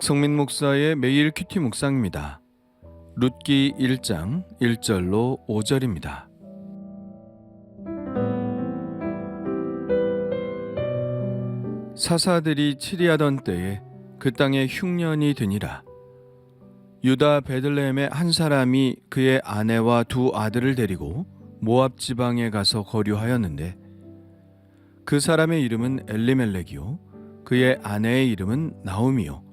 박성민 목사의 매일 큐티 묵상입니다. 룻기 1장 1절로 5절입니다. 사사들이 치리하던 때에 그 땅에 흉년이 드니라. 유다 베들레헴의 한 사람이 그의 아내와 두 아들을 데리고 모압 지방에 가서 거류하였는데 그 사람의 이름은 엘리멜렉이요 그의 아내의 이름은 나오미요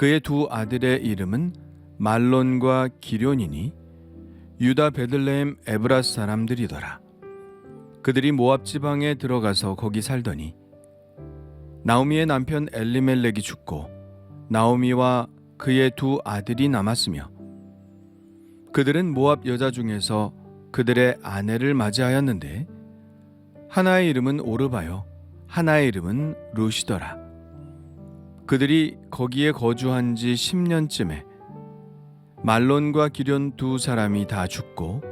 그의 두 아들의 이름은 말론과 기련이니 유다 베들레헴 에브라 사람들이더라. 그들이 모압 지방에 들어가서 거기 살더니 나오미의 남편 엘리멜렉이 죽고 나오미와 그의 두 아들이 남았으며 그들은 모압 여자 중에서 그들의 아내를 맞이하였는데 하나의 이름은 오르바요 하나의 이름은 루시더라 그들이 거기에 거주한 지 10년쯤에 말론과 기련 두 사람이 다 죽고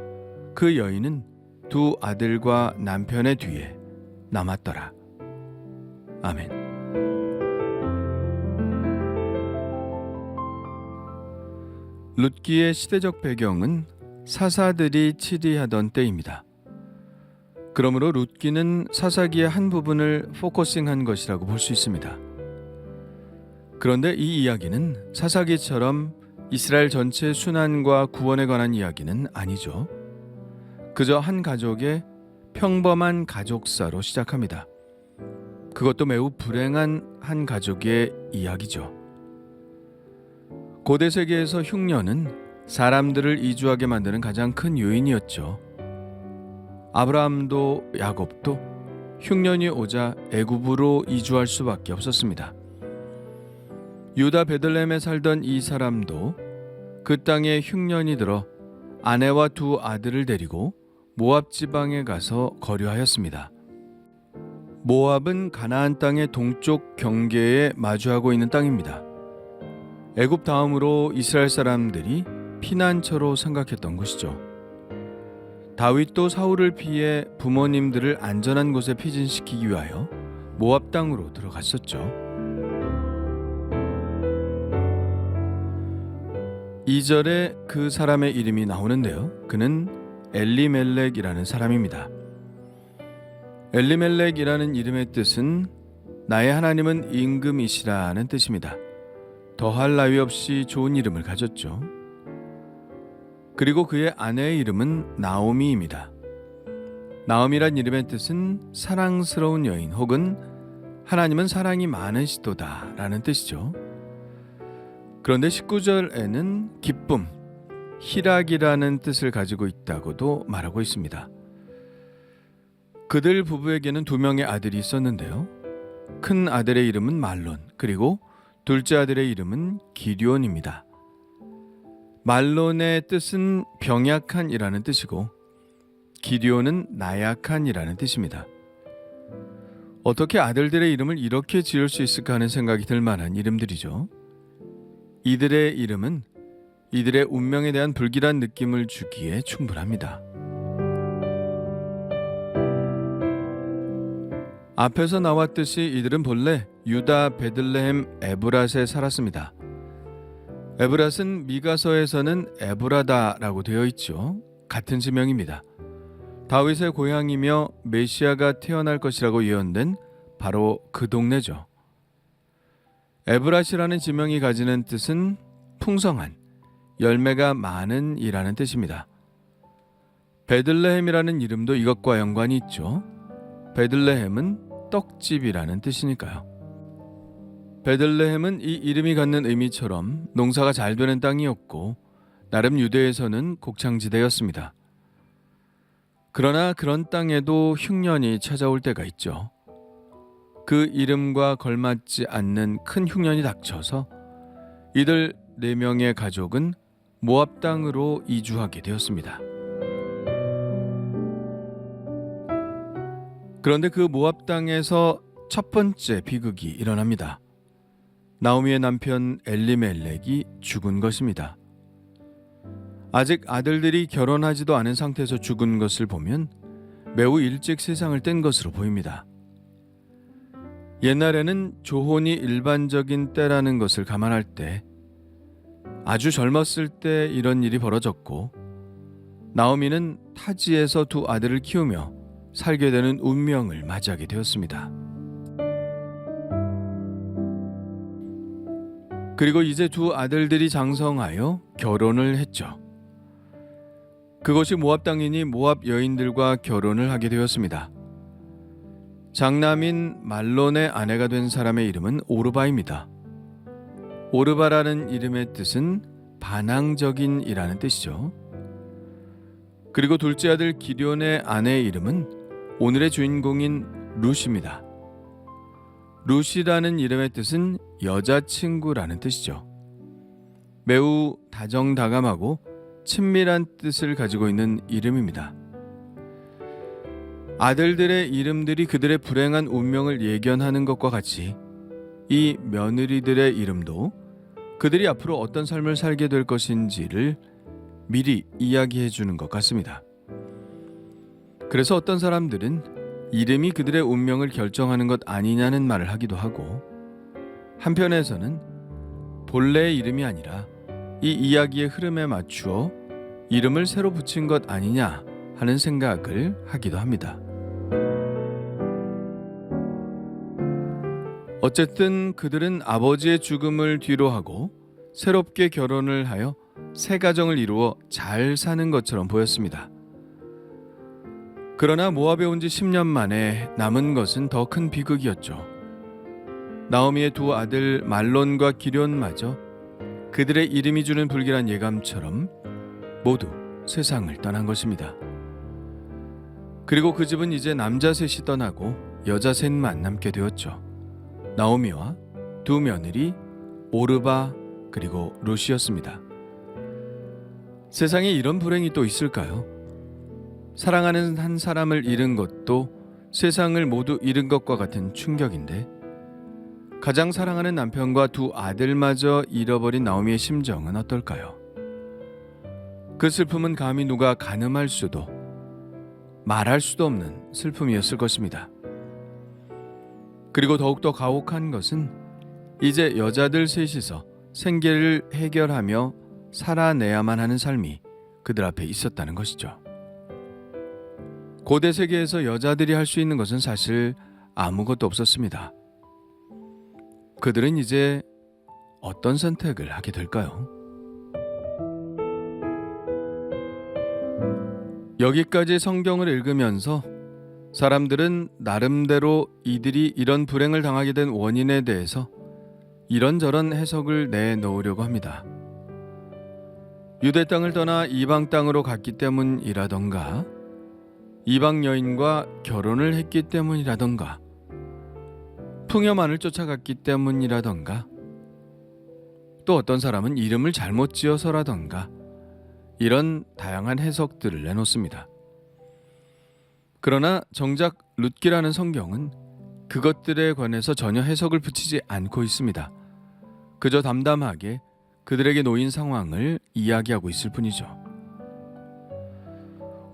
그 여인은 두 아들과 남편의 뒤에 남았더라 아멘 룻기의 시대적 배경은 사사들이 치리하던 때입니다. 그러므로 룻기는 사사기의 한 부분을 포커싱한 것이라고 볼 수 있습니다. 그런데 이 이야기는 사사기처럼 이스라엘 전체 순환과 구원에 관한 이야기는 아니죠. 그저 한 가족의 평범한 가족사로 시작합니다. 그것도 매우 불행한 한 가족의 이야기죠. 고대 세계에서 흉년은 사람들을 이주하게 만드는 가장 큰 요인이었죠. 아브라함도 야곱도 흉년이 오자 애굽으로 이주할 수밖에 없었습니다. 유다 베들레헴에 살던 이 사람도 그 땅에 흉년이 들어 아내와 두 아들을 데리고 모압 지방에 가서 거류하였습니다. 모압은 가나안 땅의 동쪽 경계에 마주하고 있는 땅입니다. 애굽 다음으로 이스라엘 사람들이 피난처로 생각했던 곳이죠. 다윗도 사울을 피해 부모님들을 안전한 곳에 피진시키기 위하여 모압 땅으로 들어갔었죠. 2절에 그 사람의 이름이 나오는데요. 그는 엘리멜렉이라는 사람입니다. 엘리멜렉이라는 이름의 뜻은 나의 하나님은 임금이시라는 뜻입니다. 더할 나위 없이 좋은 이름을 가졌죠. 그리고 그의 아내의 이름은 나오미입니다. 나오미란 이름의 뜻은 사랑스러운 여인 혹은 하나님은 사랑이 많으시도다 라는 뜻이죠. 그런데 19절에는 기쁨, 희락이라는 뜻을 가지고 있다고도 말하고 있습니다. 그들 부부에게는 두 명의 아들이 있었는데요. 큰 아들의 이름은 말론, 그리고 둘째 아들의 이름은 기디온입니다. 말론의 뜻은 병약한이라는 뜻이고 기디온은 나약한이라는 뜻입니다. 어떻게 아들들의 이름을 이렇게 지을 수 있을까 하는 생각이 들 만한 이름들이죠. 이들의 이름은 이들의 운명에 대한 불길한 느낌을 주기에 충분합니다. 앞에서 나왔듯이 이들은 본래 유다 베들레헴 에브랏에 살았습니다. 에브랏은 미가서에서는 에브라다라고 되어 있죠. 같은 지명입니다. 다윗의 고향이며 메시아가 태어날 것이라고 예언된 바로 그 동네죠. 에브랏이라는 지명이 가지는 뜻은 풍성한, 열매가 많은 이라는 뜻입니다. 베들레헴이라는 이름도 이것과 연관이 있죠. 베들레헴은 떡집이라는 뜻이니까요. 베들레헴은 이 이름이 갖는 의미처럼 농사가 잘 되는 땅이었고 나름 유대에서는 곡창지대였습니다. 그러나 그런 땅에도 흉년이 찾아올 때가 있죠. 그 이름과 걸맞지 않는 큰 흉년이 닥쳐서 이들 네 명의 가족은 모압 땅으로 이주하게 되었습니다. 그런데 그 모압 땅에서 첫 번째 비극이 일어납니다. 나오미의 남편 엘리멜렉이 죽은 것입니다. 아직 아들들이 결혼하지도 않은 상태에서 죽은 것을 보면 매우 일찍 세상을 뗀 것으로 보입니다. 옛날에는 조혼이 일반적인 때라는 것을 감안할 때 아주 젊었을 때 이런 일이 벌어졌고 나오미는 타지에서 두 아들을 키우며 살게 되는 운명을 맞이하게 되었습니다. 그리고 이제 두 아들들이 장성하여 결혼을 했죠. 그것이 모압 땅이니 모압 여인들과 결혼을 하게 되었습니다. 장남인 말론의 아내가 된 사람의 이름은 오르바입니다. 오르바라는 이름의 뜻은 반항적인이라는 뜻이죠. 그리고 둘째 아들 기련의 아내의 이름은 오늘의 주인공인 룻입니다. 룻이라는 이름의 뜻은 여자친구라는 뜻이죠. 매우 다정다감하고 친밀한 뜻을 가지고 있는 이름입니다. 아들들의 이름들이 그들의 불행한 운명을 예견하는 것과 같이 이 며느리들의 이름도 그들이 앞으로 어떤 삶을 살게 될 것인지를 미리 이야기해 주는 것 같습니다. 그래서 어떤 사람들은 이름이 그들의 운명을 결정하는 것 아니냐는 말을 하기도 하고 한편에서는 본래의 이름이 아니라 이 이야기의 흐름에 맞추어 이름을 새로 붙인 것 아니냐 하는 생각을 하기도 합니다. 어쨌든 그들은 아버지의 죽음을 뒤로하고 새롭게 결혼을 하여 새 가정을 이루어 잘 사는 것처럼 보였습니다. 그러나 모압에 온 지 10년 만에 남은 것은 더 큰 비극이었죠. 나오미의 두 아들 말론과 기련마저 그들의 이름이 주는 불길한 예감처럼 모두 세상을 떠난 것입니다. 그리고 그 집은 이제 남자 셋이 떠나고 여자 셋만 남게 되었죠. 나오미와 두 며느리 오르바 그리고 루시였습니다. 세상에 이런 불행이 또 있을까요? 사랑하는 한 사람을 잃은 것도 세상을 모두 잃은 것과 같은 충격인데 가장 사랑하는 남편과 두 아들마저 잃어버린 나오미의 심정은 어떨까요? 그 슬픔은 감히 누가 가늠할 수도 말할 수도 없는 슬픔이었을 것입니다. 그리고 더욱더 가혹한 것은 이제 여자들 셋이서 생계를 해결하며 살아내야만 하는 삶이 그들 앞에 있었다는 것이죠. 고대 세계에서 여자들이 할 수 있는 것은 사실 아무것도 없었습니다. 그들은 이제 어떤 선택을 하게 될까요? 여기까지 성경을 읽으면서 사람들은 나름대로 이들이 이런 불행을 당하게 된 원인에 대해서 이런저런 해석을 내놓으려고 합니다. 유대 땅을 떠나 이방 땅으로 갔기 때문이라던가, 이방 여인과 결혼을 했기 때문이라던가, 풍요만을 쫓아갔기 때문이라던가, 또 어떤 사람은 이름을 잘못 지어서라던가, 이런 다양한 해석들을 내놓습니다. 그러나 정작 룻기라는 성경은 그것들에 관해서 전혀 해석을 붙이지 않고 있습니다. 그저 담담하게 그들에게 놓인 상황을 이야기하고 있을 뿐이죠.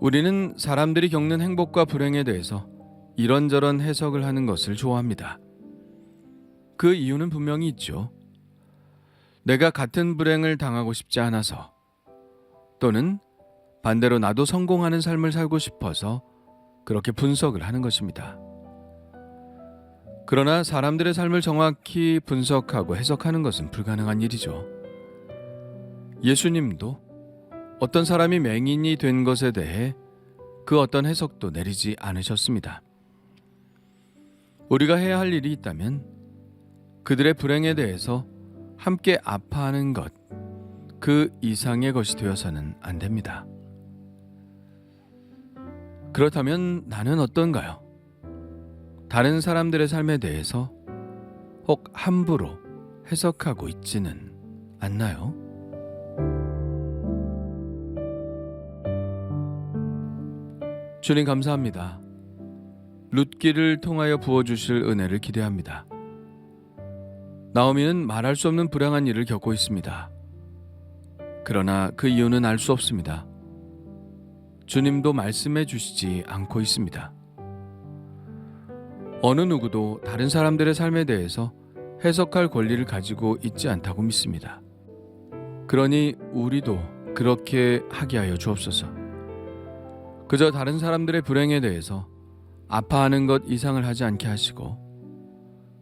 우리는 사람들이 겪는 행복과 불행에 대해서 이런저런 해석을 하는 것을 좋아합니다. 그 이유는 분명히 있죠. 내가 같은 불행을 당하고 싶지 않아서 또는 반대로 나도 성공하는 삶을 살고 싶어서 그렇게 분석을 하는 것입니다. 그러나 사람들의 삶을 정확히 분석하고 해석하는 것은 불가능한 일이죠. 예수님도 어떤 사람이 맹인이 된 것에 대해 그 어떤 해석도 내리지 않으셨습니다. 우리가 해야 할 일이 있다면 그들의 불행에 대해서 함께 아파하는 것, 그 이상의 것이 되어서는 안 됩니다. 그렇다면 나는 어떤가요? 다른 사람들의 삶에 대해서 혹 함부로 해석하고 있지는 않나요? 주님 감사합니다. 룻기를 통하여 부어주실 은혜를 기대합니다. 나오미는 말할 수 없는 불행한 일을 겪고 있습니다. 그러나 그 이유는 알 수 없습니다. 주님도 말씀해 주시지 않고 있습니다. 어느 누구도 다른 사람들의 삶에 대해서 해석할 권리를 가지고 있지 않다고 믿습니다. 그러니 우리도 그렇게 하게 하여 주옵소서. 그저 다른 사람들의 불행에 대해서 아파하는 것 이상을 하지 않게 하시고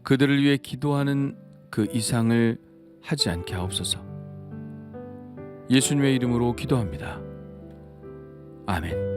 그들을 위해 기도하는 그 이상을 하지 않게 하옵소서. 예수님의 이름으로 기도합니다. 아멘.